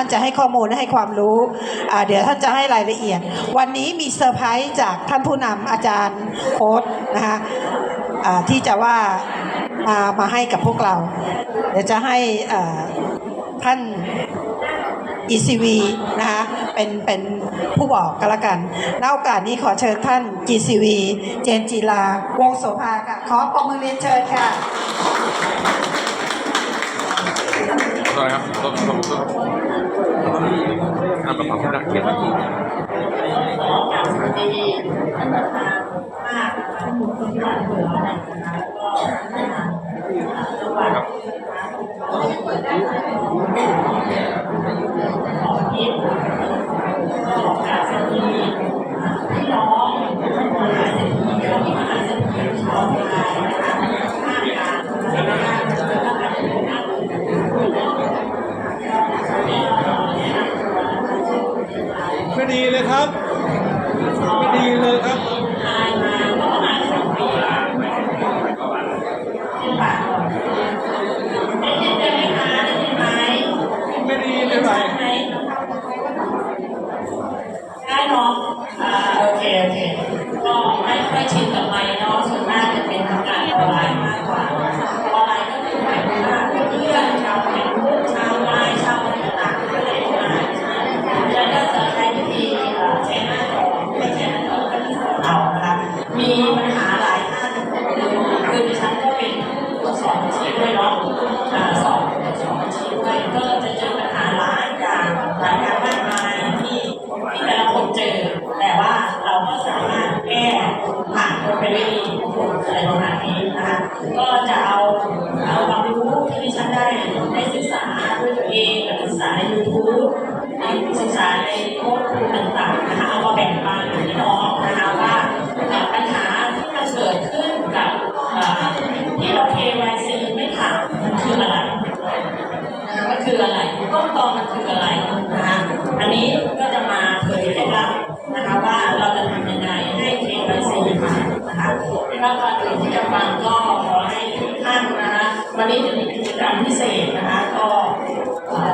ท่านจะให้ข้อมูลและให้ความรู้ เดี๋ยวท่านจะให้รายละเอียด วันนี้มีเซอร์ไพรส์จากท่านผู้นำอาจารย์โค้ดนะคะที่จะว่ามามาให้กับพวกเรา เดี๋ยวจะให้อ่าท่าน ECV นะคะเป็นเป็นผู้บอกกันละกันณโอกาสนี้ขอเชิญท่าน GCV เจนจีลาวงโสภาค่ะ ขอปรบมือเรียนเชิญค่ะ ขอโทษนะครับต้ น มีปัญหาหลายท่านคือดิฉันก็เป็นผู้สอนบัญชีด้วยเนาะสอนสอนบัญชีด้วยก็จะเจอปัญหาหลายอย่างหลายอย่างมากมายที่ที่แต่ละคนเจอ แต่ว่าเราก็สามารถแก้ผ่านไปได้ดีอะไรประมาณนี้นะคะก็จะเอา คืออะไรต้นตอมันคืออะไรนะคะอันนี้ก็จะมาเผยเคล็ดลับนะคะว่าเราจะทำยังไงให้เคไซีมานะคะแล้วก็อื่นที่จะฟังก็ขอให้ทุกท่านนะคะวันนี้จะมีกิจกรรมพิเศษนะคะ ก็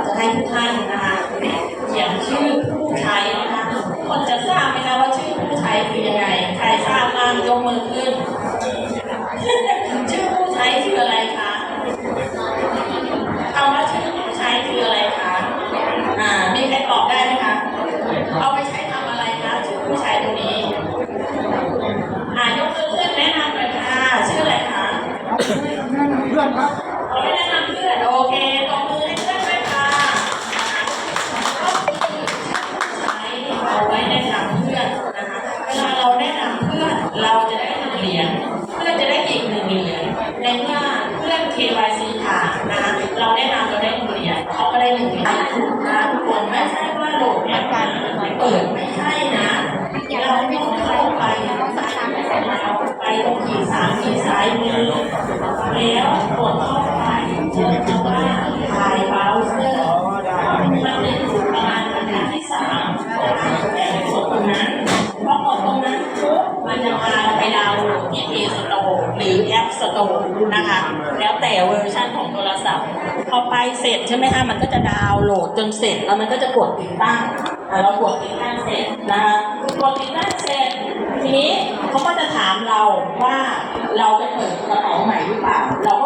จะให้ทุกท่านนะคะเขียนชื่อผู้ใช้นะคะคนจะทราบไหมคะว่าชื่อผู้ใช้คือยังไง ใครทราบบ้างยกมือขึ้น เพื่อนเราจะได้หนึ่งเหรียญเพื่อนจะได้อีกหนึ่งเหรียญในเมื่อเพื่อน KYC ผ่านนะคะเราแนะนำเราได้หนึ่งเหรียญเขาก็ได้หนึ่งเหรียญนะทุกคนไม่ใช่ว่าโหลดแอปการเปิดไม่ใช่ันจะพาเราไปดาวน์โหลดที่ Play Store หรือ App Store นะคะ แล้วแต่เวอร์ชันของโทรศัพท์ พอไปเสร็จใช่ไหมคะ มันก็จะดาวน์โหลดจนเสร็จแล้วมันก็จะกดติดตั้งเรากดติดตั้งเสร็จนะคะกดติดตั้งเสร็จทีนี้เขาก็จะถามเราว่าเราไปเปิดกระเป๋าใหม่หรือเปล่าเราก็